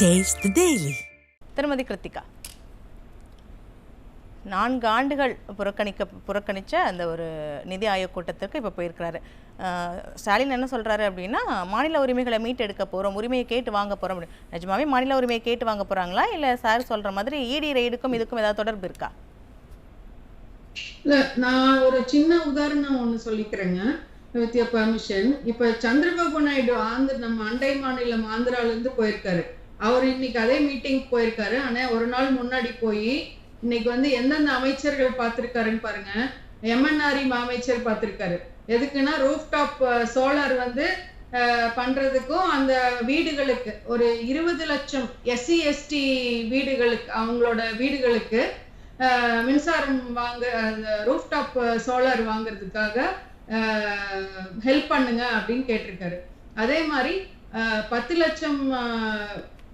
Taste the Daily. திருமதி கிருத்திகா நான்கு ஆண்டுகள் புறக்கணிக்க புறக்கணித்த அந்த ஒரு நிதி ஆயோக் கூட்டத்திற்கு இப்போ போயிருக்கிறாரு. ஸ்டாலின் என்ன சொல்கிறாரு அப்படின்னா மாநில உரிமைகளை மீட்டெடுக்க போகிறோம் உரிமையை கேட்டு வாங்க போகிறோம் அப்படின்னு நிஜமாவே மாநில உரிமையை கேட்டு வாங்க போகிறாங்களா இல்லை சார் சொல்கிற மாதிரி இடி ரெய்டுக்கும் இதுக்கும் ஏதாவது தொடர்பு இருக்கா? இல்ல நான் ஒரு சின்ன உதாரணம் ஒண்ணு சொல்லிக்கிறேங்க வித் பர்மிஷன் இப்ப சந்திரபாபு நாயுடு ஆந்திர நம்ம அண்டை மாநிலம் ஆந்திரால இருந்து போயிருக்காரு. அவர் இன்னைக்கு அதே மீட்டிங் போயிருக்காரு. ஆனா ஒரு நாள் முன்னாடி போய் இன்னைக்கு வந்து எந்தெந்த அமைச்சர்கள் பார்த்திருக்காருன்னு பாருங்க. எம்என்ஆர்இ அமைச்சர் பார்த்திருக்காரு. எதுக்குன்னா ரூஃப் டாப் சோலார் வந்து பண்றதுக்கும் அந்த வீடுகளுக்கு ஒரு இருபது லட்சம் எஸ்சி எஸ்டி வீடுகளுக்கு அவங்களோட வீடுகளுக்கு மின்சாரம் வாங்க அந்த ரூஃப் டாப் சோலார் வாங்குறதுக்காக ஹெல்ப் பண்ணுங்க அப்படின்னு கேட்டிருக்காரு. அதே மாதிரி பத்து லட்சம்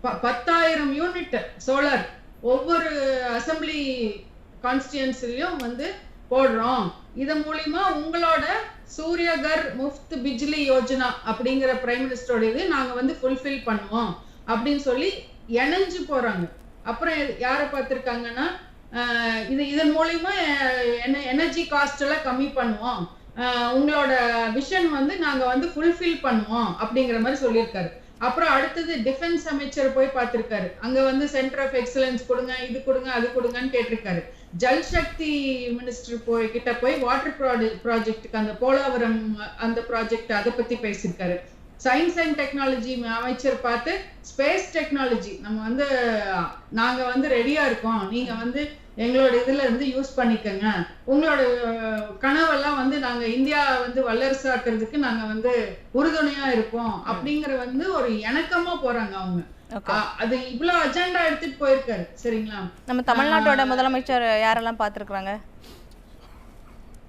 பத்தாயிரம் யூனிட் சோலார் ஒவ்வொரு அசம்பிளி கான்ஸ்டியன்சிலையும் வந்து போடுறோம். இதன் மூலியமா உங்களோட சூரியகர் முஃப்த் பிஜ்லி யோஜனா அப்படிங்கிற பிரைம் மினிஸ்டரோட இது நாங்க வந்து ஃபுல்ஃபில் பண்ணுவோம் அப்படின்னு சொல்லி இணைஞ்சு போறாங்க. அப்புறம் யாரை பார்த்துருக்காங்கன்னா இது இதன் மூலியமா எனர்ஜி காஸ்ட் எல்லாம் கம்மி பண்ணுவோம். உங்களோட விஷன் வந்து நாங்க வந்து ஃபுல்ஃபில் பண்ணுவோம் அப்படிங்கிற மாதிரி சொல்லியிருக்காரு. அப்புறம் அடுத்தது டிஃபென்ஸ் அமைச்சர் போய் பார்த்திருக்காரு. அங்க வந்து சென்டர் ஆஃப் எக்ஸலன்ஸ் கொடுங்க இது கொடுங்க அது கொடுங்கன்னு கேட்டிருக்காரு. ஜல் சக்தி மினிஸ்டர் போய் கிட்ட போய் வாட்டர் ப்ராஜெக்ட்டுக்கு அந்த போலாவரம் அந்த ப்ராஜெக்ட் அதை பத்தி பேசியிருக்காரு. சயின்ஸ் அண்ட் டெக்னாலஜி அமைச்சர் பார்த்து ஸ்பேஸ் டெக்னாலஜி நம்ம வந்து நாங்க வந்து ரெடியா இருக்கோம். நீங்க வந்து எங்களோட இதுல இருந்து யூஸ் பண்ணிக்கங்க. உங்களோட கனவெல்லாம் வந்து நாங்க இந்தியா வந்து வல்லரசாக்குறதுக்கு நாங்க வந்து உறுதுணையா இருப்போம் அப்படிங்கிற வந்து ஒரு இணக்கமா போறாங்க அவங்க. அது இவ்வளவு அஜெண்டா எடுத்துட்டு போயிருக்காரு. சரிங்களா? நம்ம தமிழ்நாட்டோட முதலமைச்சர் யாரெல்லாம் பார்த்துருக்குறாங்க?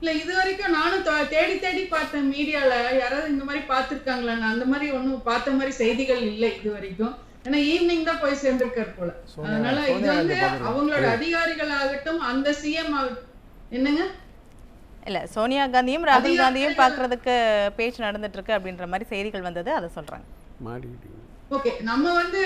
இல்ல இது வரைக்கும் நானும் தேடி தேடி பார்த்தேன் மீடியால யாராவது இந்த மாதிரி பார்த்திருக்காங்களா அந்த மாதிரி ஒண்ணும் பார்த்த மாதிரி செய்திகள் இல்லை இது வரைக்கும். ஏன்னா ஈவினிங் தான் போய் சேர்ந்திருக்காரு போல. அதனால இது வந்து. அவங்களோட அதிகாரிகள் ஆகட்டும் அந்த சிஎம் என்னங்க? இல்லை சோனியா காந்தியும் ராகுல் காந்தியும் பார்க்கறதுக்கு பேச்சு நடந்துட்டு இருக்கு அப்படின்ற மாதிரி செய்திகள் வந்தது அதை மாட்டிக்கிட்டீங்க. ஓகே நம்ம வந்து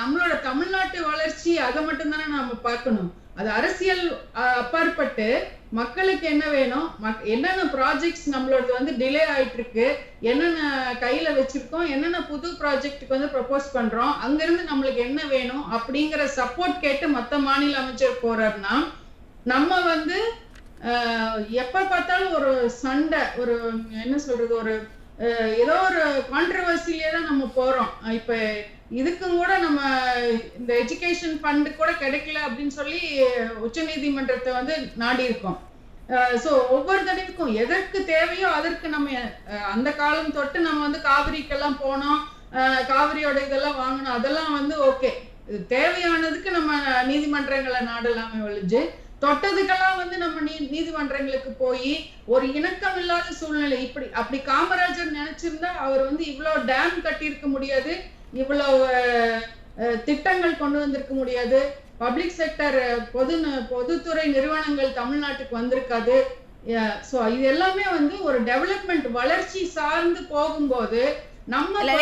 நம்மளோட தமிழ்நாட்டு வளர்ச்சி அதை மட்டும் தானே நாம பார்க்கணும். அது அரசியல் அப்பாற்பட்டு மக்களுக்கு என்ன வேணும்? மக்- என்னென்ன ப்ராஜெக்ட்ஸ் நம்மளோட வந்து டிலே ஆயிட்டு இருக்கு என்னென்ன கையில வச்சிருக்கோம்? என்னென்ன புது ப்ராஜெக்ட்டுக்கு வந்து ப்ரப்போஸ் பண்றோம்? அங்கிருந்து நம்மளுக்கு என்ன வேணும்? அப்படிங்கிற சப்போர்ட் கேட்டு மத்த மாநில அமைச்சர் போறாருன்னா நம்ம வந்து எப்ப பார்த்தாலும் ஒரு சண்டை ஒரு என்ன சொல்றது ஒரு ஏதோ ஒரு கான்ட்ரவர்சிலே தான் நம்ம போறோம். இப்போ இதுக்கும் கூட நம்ம இந்த எஜுகேஷன் ஃபண்டு கூட கிடைக்கல அப்படின்னு சொல்லி உச்ச நீதிமன்றத்தை வந்து நாடி இருக்கோம் ஸோ ஒவ்வொரு தடவைக்கும் எதற்கு தேவையோ அதற்கு நம்ம அந்த காலம் தொட்டு நம்ம வந்து காவிரிக்கெல்லாம் போனோம். காவிரியோட இதெல்லாம் வாங்கணும் அதெல்லாம் வந்து ஓகே தேவையானதுக்கு நம்ம நீதிமன்றங்களை நாடலாமே ஒழிஞ்சு தொட்டதுக்கெல்லாம் வந்து நம்ம நீ நீதிமன்றங்களுக்கு போய் ஒரு இணக்கம் இல்லாத சூழ்நிலை இப்படி அப்படி காமராஜர் நினைச்சிருந்தா அவர் வந்து இவ்வளோ டேம் கட்டியிருக்க முடியாது. இவ்வளவு திட்டங்கள் கொண்டு வந்திருக்க முடியாது. பப்ளிக் செக்டர் பொது ந- பொதுத்துறை நிறுவனங்கள் தமிழ்நாட்டுக்கு வந்திருக்காது. ஸோ இது எல்லாமே வந்து ஒரு டெவலப்மெண்ட் வளர்ச்சி சார்ந்து போகும்போது இல்ல,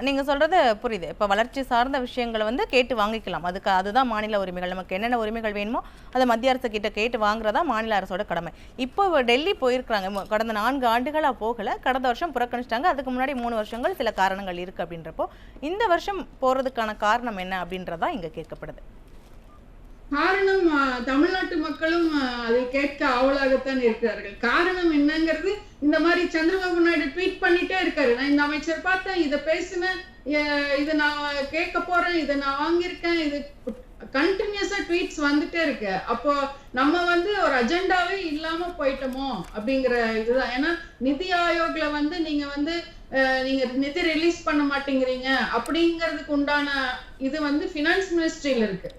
நீங்க சொல்றது- புரியுது. இப்போ வளர்ச்சி சார்ந்த விஷயங்களை வந்து கேட்டு வாங்கிக்கலாம். அதுக்கு அதுதான் மாநில உரிமைகள். நமக்கு என்னென்ன உரிமைகள் வேணுமோ அதை மத்திய அரசு கிட்ட கேட்டு வாங்குறதா மாநில அரசோட கடமை. இப்போ டெல்லி போயிருக்கிறாங்க. கடந்த நான்கு ஆண்டுகளா போகல. கடந்த வருஷம் புறக்கணிச்சிட்டாங்க. அதுக்கு முன்னாடி மூணு வருஷங்கள் சில காரணங்கள் இருக்கு அப்படின்றப்போ இந்த வருஷம் போறதுக்கான காரணம் என்ன அப்படின்றதா இங்க கேட்கப்படுது. காரணம் தமிழ்நாட்டு மக்களும் அதை கேட்க ஆவலாகத்தான் இருக்கிறார்கள். காரணம் என்னங்கிறது இந்த மாதிரி சந்திரபாபு நாயுடு ட்வீட் பண்ணிட்டே இருக்காரு. நான் இந்த அமைச்சர் பார்த்தேன் இதை பேசினேன் இதை நான் கேட்க போறேன் இதை நான் வாங்கியிருக்கேன் இது கண்டினியூஸா ட்வீட்ஸ் வந்துட்டே இருக்கு. அப்போ நம்ம வந்து ஒரு அஜெண்டாவே இல்லாம போயிட்டோமோ அப்படிங்கிற இதுதான். ஏன்னா நிதி ஆயோக்ல வந்து நீங்க வந்து நீங்க நிதி ரிலீஸ் பண்ண மாட்டேங்கிறீங்க அப்படிங்கிறதுக்கு உண்டான இது வந்து ஃபினான்ஸ் மினிஸ்ட்ரியில இருக்கு.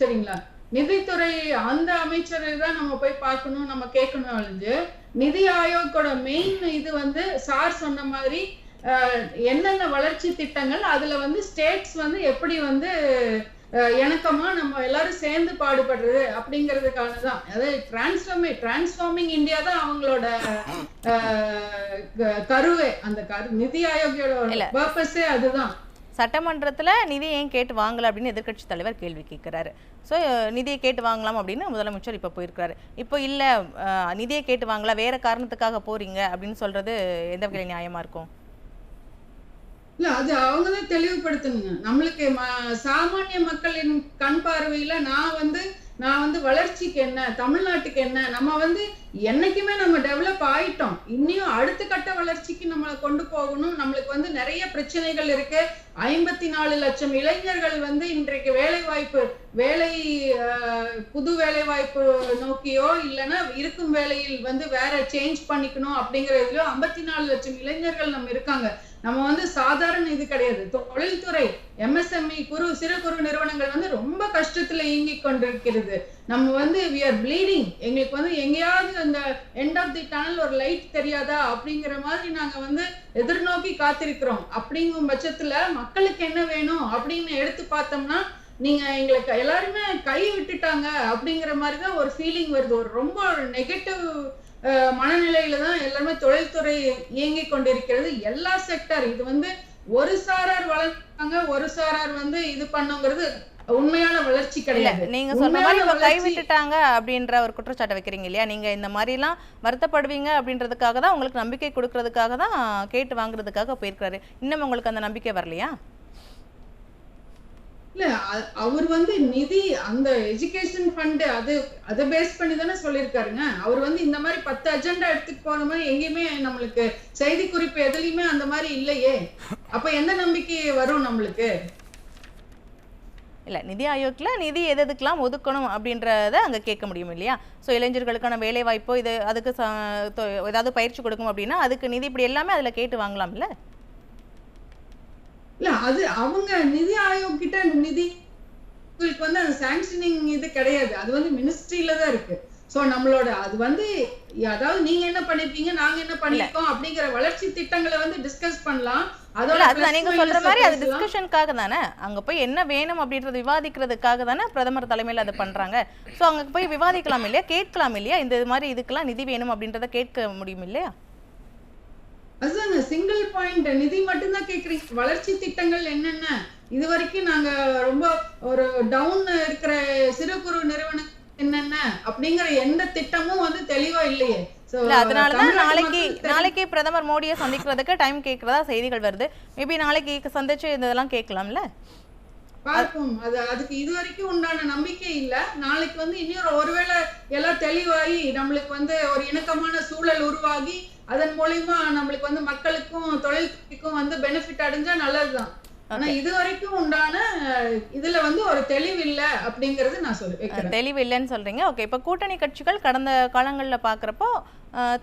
சரிங்களா? நிதித்துறை அந்த அமைச்சரை தான் நம்ம போய் பார்க்கணும் நம்ம கேட்கணும் அழிஞ்சு நிதி ஆயோக்கோட மெயின் இது வந்து சார் சொன்ன மாதிரி என்னென்ன வளர்ச்சி திட்டங்கள் அதுல வந்து ஸ்டேட்ஸ் வந்து எப்படி வந்து இணக்கமா நம்ம எல்லாரும் சேர்ந்து பாடுபடுறது அப்படிங்கிறதுக்கான தான். அதாவது டிரான்ஸ்ஃபார்மே டிரான்ஸ்ஃபார்மிங் இந்தியா தான் அவங்களோட கருவே. அந்த கரு நிதி ஆயோக்கியோட. பர்பஸே அதுதான். சட்டமன்றத்துல நிதி ஏன் கேட்டு வாங்கல அப்படின்னு எதிர்க்கட்சி தலைவர் கேள்வி கேட்குறாரு ஸோ நிதியை கேட்டு வாங்கலாம் அப்படின்னு முதலமைச்சர் இப்போ போயிருக்காரு. இப்போ இல்ல அஹ், நிதியை கேட்டு வாங்கல வேற காரணத்துக்காக போறீங்க அப்படின்னு சொல்றது எந்த வகையில் நியாயமா இருக்கும்? இல்ல அது அவங்கதான் தெளிவுபடுத்தணுங்க. நம்மளுக்கு சாமானிய மக்களின் கண் பார்வையில நான் வந்து நான் வந்து வளர்ச்சிக்கு என்ன தமிழ்நாட்டுக்கு என்ன நம்ம வந்து என்னைக்குமே நம்ம டெவலப் ஆயிட்டோம். இன்னும் அடுத்த கட்ட வளர்ச்சிக்கு நம்மளை கொண்டு போகணும். நம்மளுக்கு வந்து நிறைய பிரச்சனைகள் இருக்கு. ஐம்பத்தி நாலு லட்சம் இளைஞர்கள் வந்து இன்றைக்கு வேலை வாய்ப்பு வேலை புது வேலை வாய்ப்பு நோக்கியோ இல்லைன்னா இருக்கும் வேலையில் வந்து வேற சேஞ்ச் பண்ணிக்கணும் அப்படிங்கறதுலயோ ஐம்பத்தி நாலு லட்சம் இளைஞர்கள் நம்ம இருக்காங்க. நம்ம வந்து சாதாரண இது கிடையாது. தொழில்துறை எம்எஸ்எம்இ குறு சிறு குறு நிறுவனங்கள் வந்து ரொம்ப கஷ்டத்துல இயங்கிக் கொண்டிருக்கிறது. நம்ம வந்து வி ஆர் ப்ளீடிங் எங்களுக்கு வந்து எங்கேயாவது அந்த எண்ட் ஆஃப் தி டனல் ஒரு லைட் தெரியாதா? அப்படிங்கிற மாதிரி நாங்க வந்து எதிர்நோக்கி காத்திருக்கிறோம். அப்படிங்கும் பட்சத்துல மக்களுக்கு என்ன வேணும் அப்படின்னு எடுத்து பார்த்தோம்னா நீங்க எங்களுக்கு எல்லாருமே கை விட்டுட்டாங்க அப்படிங்கிற மாதிரி தான் ஒரு ஃபீலிங் வருது. ஒரு ரொம்ப ஒரு நெகட்டிவ் மனநிலையில தான் எல்லாருமே தொழில்துறை இயங்கி கொண்டிருக்கிறது. எல்லா செக்டர் இது வந்து ஒரு சாரார் வளர்ப்பாங்க ஒரு சாரார் வந்து இது பண்ணுங்கிறது உண்மையான வளர்ச்சி கிடையாது. நீங்க சொன்ன மாதிரி இப்ப கை வளர்ச்சி- விட்டுட்டாங்க அப்படின்ற ஒரு குற்றச்சாட்டை வைக்கிறீங்க இல்லையா? நீங்க இந்த மாதிரிலாம் வருத்தப்படுவீங்க அப்படின்றதுக்காக தான் உங்களுக்கு நம்பிக்கை கொடுக்கறதுக்காக தான் கேட்டு வாங்குறதுக்காக போயிருக்காரு இன்னும் உங்களுக்கு அந்த நம்பிக்கை வரலையா? இல்ல அவர் வந்து நிதி அந்த எஜுகேஷன் ஃபண்ட் அது அதை பேஸ் பண்ணி தானே சொல்லியிருக்காருங்க. அவர் வந்து இந்த மாதிரி பத்து அஜெண்டா எடுத்துட்டு போன மாதிரி எங்கேயுமே நம்மளுக்கு செய்தி குறிப்பு எதுலயுமே அந்த மாதிரி இல்லையே. அப்ப எந்த நம்பிக்கை வரும் நம்மளுக்கு? இல்ல நிதி ஆயோக்ல நிதி எது எதுக்கெல்லாம் ஒதுக்கணும் அப்படின்றத அங்க கேட்க முடியும் இல்லையா? ஸோ இளைஞர்களுக்கான வேலை வாய்ப்போ இது அதுக்கு ச- ஏதாவது பயிற்சி கொடுக்கும் அப்படின்னா அதுக்கு நிதி இப்படி எல்லாமே அதுல கேட்டு வாங்கலாம்ல இல்ல? அது அவங்க நிதி ஆயோக் கிட்ட நிதி வந்து அந்த சாங்ஷனிங் இது கிடையாது. அது வந்து மினிஸ்ட்ரியில தான் இருக்கு. சோ நம்மளோட அது வந்து அதாவது நீங்க என்ன பண்ணிருக்கீங்க நாங்க என்ன பண்ணிருக்கோம் அப்படிங்கிற வளர்ச்சி திட்டங்களை வந்து டிஸ்கஸ் பண்ணலாம். நீங்க சொல்ற மாதிரி அது. டிஸ்கஷனுக்காக தானே. அங்க போய் என்ன வேணும் அப்படின்றத விவாதிக்கிறதுக்காக தானே பிரதமர் தலைமையில அதை பண்றாங்க. ஸோ அங்க போய் விவாதிக்கலாம் இல்லையா கேட்கலாம் இல்லையா? இந்த மாதிரி இதுக்கெல்லாம் நிதி வேணும் அப்படின்றத கேட்க முடியும் இல்லையா? அதுதாங்க சிங்கிள் பாயிண்ட் நிதி மட்டும்தான் கேக்குறீங்க. வளர்ச்சி திட்டங்கள் என்னென்ன? இது வரைக்கும் நாங்க ரொம்ப ஒரு டவுன் இருக்கிற சிறு குறு நிறுவனம் என்னென்ன? அப்படிங்கிற எந்த திட்டமும் வந்து தெளிவா இல்லையே. அதனாலதான் நாளைக்கு நாளைக்கு பிரதமர் மோடியை சந்திக்கிறதுக்கு டைம் கேட்கறதா செய்திகள் வருது. மேபி நாளைக்கு சந்திச்சு இதெல்லாம் கேட்கலாம்ல? பார்ப்போம். அது அதுக்கு இது வரைக்கும் உண்டான நம்பிக்கை இல்ல. நாளைக்கு வந்து இன்னொரு ஒருவேளை எல்லாம் தெளிவாகி நம்மளுக்கு வந்து ஒரு இணக்கமான சூழல் உருவாகி அதன் மூலியமா நம்மளுக்கு வந்து மக்களுக்கும் தொழில்துறைக்கும் வந்து பெனிஃபிட் அடைஞ்சா நல்லதுதான். ஆனா இது வரைக்கும் உண்டான இதுல வந்து ஒரு தெளிவு இல்ல அப்படிங்கறது நான் தெளிவு இல்லைன்னு சொல்றீங்க. ஓகே இப்போ கூட்டணி கட்சிகள் கடந்த காலங்கள்ல பார்க்குறப்போ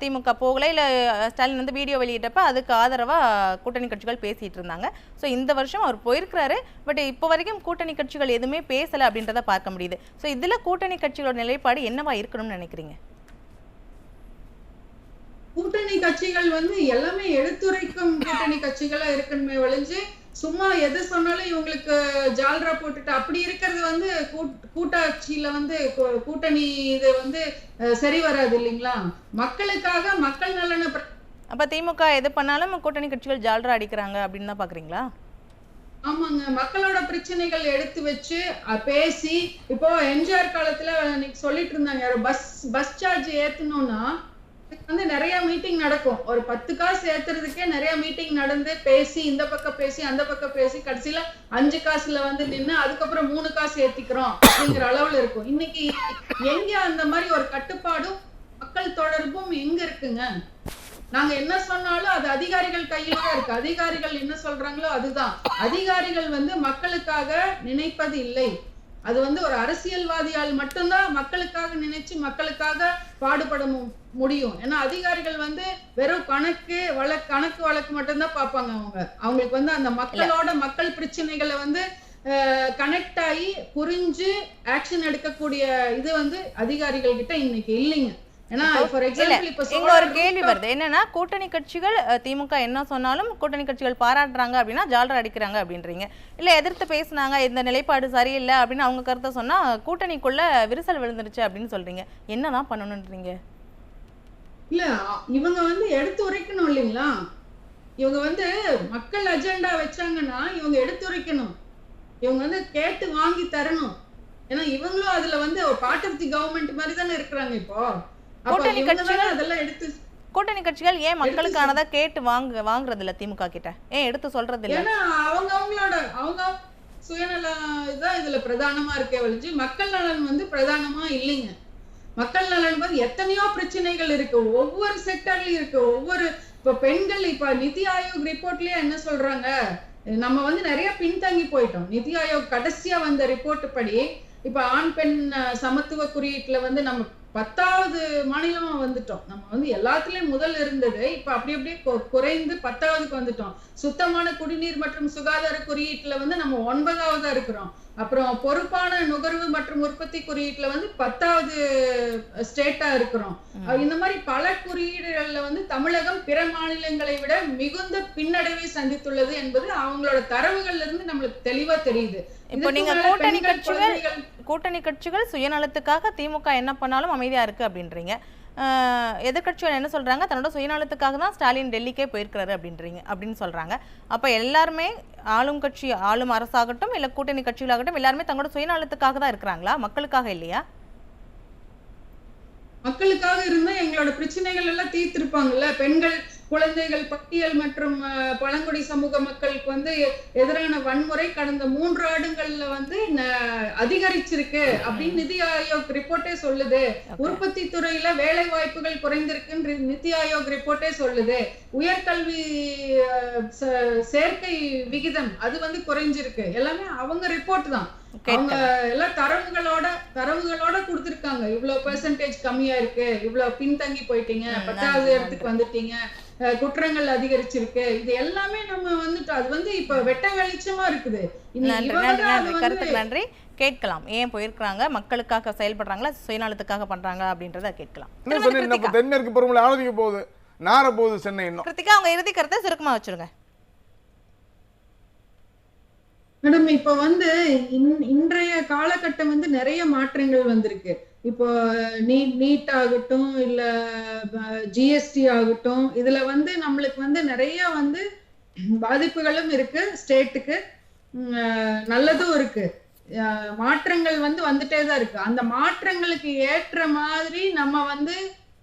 திமுக போகல இல்ல ஸ்டாலின் வந்து வீடியோ வெளியிட்டப்ப அதுக்கு ஆதரவா கூட்டணி கட்சிகள் பேசிட்டு இருந்தாங்க. ஸோ இந்த வருஷம் அவர் போயிருக்கிறாரு. பட் இப்போ வரைக்கும் கூட்டணி கட்சிகள் எதுவுமே பேசல அப்படின்றத பார்க்க முடியுது. ஸோ இதுல கூட்டணி கட்சிகளோட நிலைப்பாடு என்னவா இருக்கணும்னு நினைக்கிறீங்க? கூட்டணி கட்சிகள் வந்து எல்லாமே எடுத்துரைக்கும் கூட்டணி கட்சிகளா இருக்கணுமே ஒழிஞ்சு சும்மா எது சொன்னாலும் இவங்களுக்கு ஜால்ரா போட்டுட்டு அப்படி இருக்கிறது வந்து கூட்- கூட்டாட்சியில வந்து கூட்டணி இது வந்து சரி வராது இல்லைங்களா? மக்களுக்காக மக்கள் நலனை அப்ப திமுக எது பண்ணாலும் கூட்டணி கட்சிகள் ஜால்ரா அடிக்கிறாங்க அப்படின்னு தான் பாக்குறீங்களா? ஆமாங்க. மக்களோட பிரச்சனைகள் எடுத்து வச்சு பேசி இப்போ எம்ஜிஆர் காலத்துல சொல்லிட்டு இருந்தாங்க பஸ் பஸ் சார்ஜ் ஏத்தணும்னா வந்து நிறைய மீட்டிங் நடக்கும். ஒரு பத்து காசு ஏத்துறதுக்கே நிறைய மீட்டிங் நடந்து பேசி இந்த பக்கம் பேசி அந்த பக்கம் பேசி கடைசியில அஞ்சு காசுல வந்து நின்னு அதுக்கப்புறம் மூணு காசு ஏத்திக்கிறோம் அப்படிங்கிற அளவுல இருக்கும். இன்னைக்கு எங்க அந்த மாதிரி ஒரு கட்டுப்பாடும் மக்கள் தொடர்பும் எங்க இருக்குங்க? நாங்க என்ன சொன்னாலும் அது அதிகாரிகள் கையில தான் இருக்கு. அதிகாரிகள் என்ன சொல்றாங்களோ அதுதான். அதிகாரிகள் வந்து மக்களுக்காக நினைப்பது இல்லை. அது வந்து ஒரு அரசியல்வாதியால் மட்டும்தான் மக்களுக்காக நினைச்சு மக்களுக்காக பாடுபட முடியும். ஏன்னா அதிகாரிகள் வந்து வெறும் கணக்கு வழக்கு கணக்கு வழக்கு மட்டும்தான் பார்ப்பாங்க அவங்க. அவங்களுக்கு வந்து அந்த மக்களோட மக்கள் பிரச்சனைகளை வந்து கனெக்ட் ஆகி புரிஞ்சு ஆக்ஷன் எடுக்கக்கூடிய இது வந்து அதிகாரிகள் கிட்ட இன்னைக்கு இல்லைங்க. இங்க ஒரு கேள்வி வருது. என்னன்னா கூட்டணி கட்சிகள் திமுக என்ன சொன்னாலும் கூட்டணி கட்சிகள் பாராட்டுறாங்க அப்படின்னா ஜால்ரா அடிக்கிறாங்க அப்படின்றீங்க. இல்ல எதிர்த்து பேசுனாங்க இந்த நிலைப்பாடு சரியில்லை அப்படின்னு அவங்க கருத்தை சொன்னா கூட்டணிக்குள்ள விரிசல் விழுந்துருச்சு அப்படின்னு சொல்றீங்க. என்னதான் பண்ணணுன்றீங்க? இல்ல இவங்க வந்து எடுத்து உரைக்கணும் இல்லைங்களா? இவங்க வந்து மக்கள் அஜெண்டா வச்சாங்கன்னா இவங்க எடுத்துரைக்கணும் இவங்க வந்து கேட்டு வாங்கி தரணும். ஏன்னா இவங்களும் அதுல வந்து பார்ட் ஆஃப் தி கவர்மெண்ட் மாதிரி தானே இருக்கிறாங்க இப்போ. கூட்டணி கட்சிகள் அதெல்லாம் எடுத்து கூட்டணி கட்சிகள் ஏன் மக்களுக்கானதா கேட்டு வாங்க வாங்குறது இல்ல திமுக கிட்ட? ஏன் எடுத்து சொல்றது இல்ல அவங்க அவங்களோட அவங்க சுயநலம் தான் இதுல பிரதானமா இருக்கே ஒழிஞ்சு மக்கள் நலன் வந்து பிரதானமா இல்லைங்க. மக்கள் நலன் வந்து எத்தனையோ பிரச்சனைகள் இருக்கு. ஒவ்வொரு செக்டர்லயும் இருக்கு. ஒவ்வொரு இப்ப பெண்கள் இப்ப நிதி ஆயோக் ரிப்போர்ட்லயே என்ன சொல்றாங்க? நம்ம வந்து நிறைய பின்தங்கி போயிட்டோம். நிதி ஆயோக் கடைசியா வந்த ரிப்போர்ட் படி இப்ப ஆண் பெண் சமத்துவ குறியீட்டுல வந்து நம்ம பத்தாவது மாநிலமா வந்துட்டோம். நம்ம வந்து எல்லாத்துலயும் முதல் இருந்தது. இப்ப அப்படி அப்படியே கொ- குறைந்து பத்தாவதுக்கு வந்துட்டோம். சுத்தமான குடிநீர் மற்றும் சுகாதார குறியீட்டுல வந்து நம்ம ஒன்பதாவதா இருக்கிறோம். அப்புறம் பொறுப்பான நுகர்வு மற்றும் உற்பத்தி குறியீட்டுல வந்து பத்தாவது ஸ்டேட்டா இருக்கிறோம். இந்த மாதிரி பல குறியீடுகள்ல வந்து தமிழகம் பிற மாநிலங்களை விட மிகுந்த பின்னடைவை சந்தித்துள்ளது என்பது அவங்களோட தரவுகள்ல இருந்து நம்மளுக்கு தெளிவா தெரியுது. இப்போ நீங்க கூட்டணி கட்சிகள் கூட்டணி கட்சிகள் சுயநலத்துக்காக திமுக என்ன பண்ணாலும் அமைதியா இருக்கு அப்படின்றீங்க. எதிர்கட்சிகள் என்ன சொல்றாங்க? தன்னோட சுயநலத்துக்காக தான் ஸ்டாலின் டெல்லிக்கே போயிருக்கிறாரு அப்படின்றீங்க அப்படின்னு சொல்றாங்க. அப்போ எல்லாருமே ஆளும் கட்சி ஆளும் அரசாகட்டும் இல்ல கூட்டணி கட்சிகளாகட்டும் எல்லாருமே தங்களோட சுயநலத்துக்காக தான் இருக்கிறாங்களா? மக்களுக்காக இல்லையா? மக்களுக்காக இருந்தா எங்களோட பிரச்சனைகள் எல்லாம் தீர்த்திருப்பாங்கல்ல? பெண்கள் குழந்தைகள் பட்டியல் மற்றும் பழங்குடி சமூக மக்களுக்கு வந்து எதிரான வன்முறை கடந்த மூன்று ஆண்டுகள்ல வந்து அதிகரிச்சிருக்கு அப்படின்னு நிதி ஆயோக் ரிப்போர்ட்டே சொல்லுது. உற்பத்தி துறையில வேலை வாய்ப்புகள் குறைந்திருக்குன்னு நிதி ஆயோக் ரிப்போர்ட்டே சொல்லுது. உயர்கல்வி சேர்க்கை விகிதம் அது வந்து குறைஞ்சிருக்கு. எல்லாமே அவங்க ரிப்போர்ட் தான். அவங்க எல்லாம் தரவுகளோட தரவுகளோட கொடுத்திருக்காங்க. இவ்வளவு பெர்சன்டேஜ் கம்மியா இருக்கு. இவ்வளவு பின்தங்கி போயிட்டீங்க. பத்தாவது இடத்துக்கு வந்துட்டீங்க. குற்றங்கள் அதிகரிச்சிருக்கு. இது எல்லாமே நம்ம வந்துட்டு அது வந்து இப்ப வெட்ட வெளிச்சமா இருக்குது. நன்றி கேட்கலாம். ஏன் போயிருக்கிறாங்க? மக்களுக்காக செயல்படுறாங்களா? சுயநலத்துக்காக பண்றாங்களா? அப்படின்றத கேட்கலாம். தென்மேற்கு பருவமழை ஆரம்பிக்க போகுது. நார போகுது சென்னை இன்னும். கிருத்திகா அவங்க இறுதி கருத்தை சுருக்கமா வச்சிருங்க. மேடம் இப்ப வந்து இன்- இன்றைய காலகட்டம் வந்து நிறைய மாற்றங்கள் வந்திருக்கு. இப்போ நீட் நீட் ஆகட்டும் இல்ல ஜிஎஸ்டி ஆகட்டும் இதுல வந்து நம்மளுக்கு வந்து நிறைய வந்து பாதிப்புகளும் இருக்கு ஸ்டேட்டுக்கு நல்லதும் இருக்கு. மாற்றங்கள் வந்து வந்துட்டே தான் இருக்கு. அந்த மாற்றங்களுக்கு ஏற்ற மாதிரி நம்ம வந்து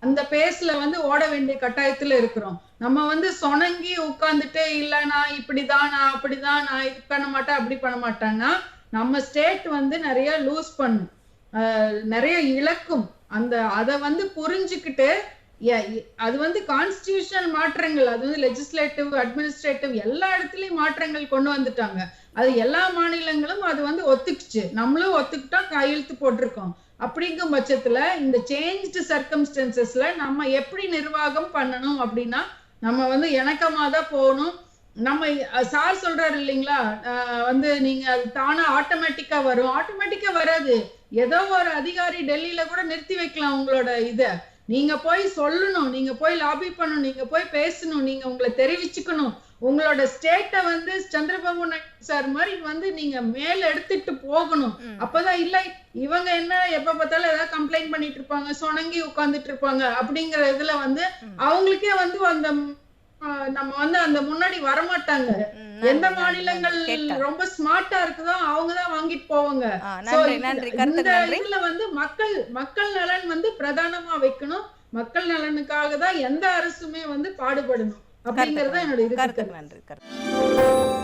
அந்த பேஸ்ல வந்து ஓட வேண்டிய கட்டாயத்துல இருக்கிறோம். நம்ம வந்து சொணங்கி உட்கார்ந்துட்டு இல்ல நான் இப்படிதான் நான் அப்படிதான் நான் இது பண்ண மாட்டேன் அப்படி பண்ண மாட்டேன்னா நம்ம ஸ்டேட் வந்து நிறைய லூஸ் பண்ணும். நிறைய இழக்கும். அந்த அதை வந்து புரிஞ்சுக்கிட்டு எ- அது வந்து கான்ஸ்டியூஷனல் மாற்றங்கள் அது வந்து லெஜிஸ்லேட்டிவ் அட்மினிஸ்ட்ரேட்டிவ் எல்லா இடத்துலயும் மாற்றங்கள் கொண்டு வந்துட்டாங்க. அது எல்லா மாநிலங்களும் அது வந்து ஒத்துக்குச்சு. நம்மளும் ஒத்துக்கிட்டோம் கையெழுத்து போட்டிருக்கோம். அப்படிங்கும் பட்சத்துல இந்த சேஞ்ச்டு சர்க்கம்ஸ்டன்சஸ்ல நம்ம எப்படி நிர்வாகம் பண்ணணும் அப்படின்னா நம்ம வந்து இணக்கமா தான் போகணும். நம்ம சார் சொல்றாரு இல்லைங்களா? வந்து நீங்க அது தானா ஆட்டோமேட்டிக்கா வரும். ஆட்டோமேட்டிக்கா வராது. ஏதோ ஒரு அதிகாரி டெல்லியில கூட நிறுத்தி வைக்கலாம் உங்களோட இத. நீங்க போய் சொல்லணும். நீங்க போய் லாபி பண்ணணும். நீங்க போய் பேசணும். நீங்க உங்களை தெரிவிச்சுக்கணும். உங்களோட ஸ்டேட்டை வந்து சந்திரபாபு நாயுடு சார் மாதிரி வந்து நீங்க மேல எடுத்துட்டு போகணும். அப்பதான் இல்ல இவங்க என்ன எப்ப பார்த்தாலும் ஏதாவது கம்ப்ளைண்ட் பண்ணிட்டு இருப்பாங்க. சொணங்கி உட்கார்ந்துட்டு இருப்பாங்க. அப்படிங்கிற இதுல வந்து. அவங்களுக்கே வந்து அந்த நம்ம வந்து அந்த முன்னாடி வரமாட்டாங்க. ம், எந்த மாநிலங்கள். ரொம்ப ஸ்மார்ட்டா இருக்குதோ அவங்க தான் வாங்கிட்டு போவாங்க. இந்த- இதுல வந்து மக்கள் மக்கள் நலன் வந்து பிரதானமா வைக்கணும். மக்கள் நலனுக்காக தான் எந்த அரசுமே வந்து பாடுபடணும். அப்படிங்கறது என்னோட கருத்து. நன்றி கருத்து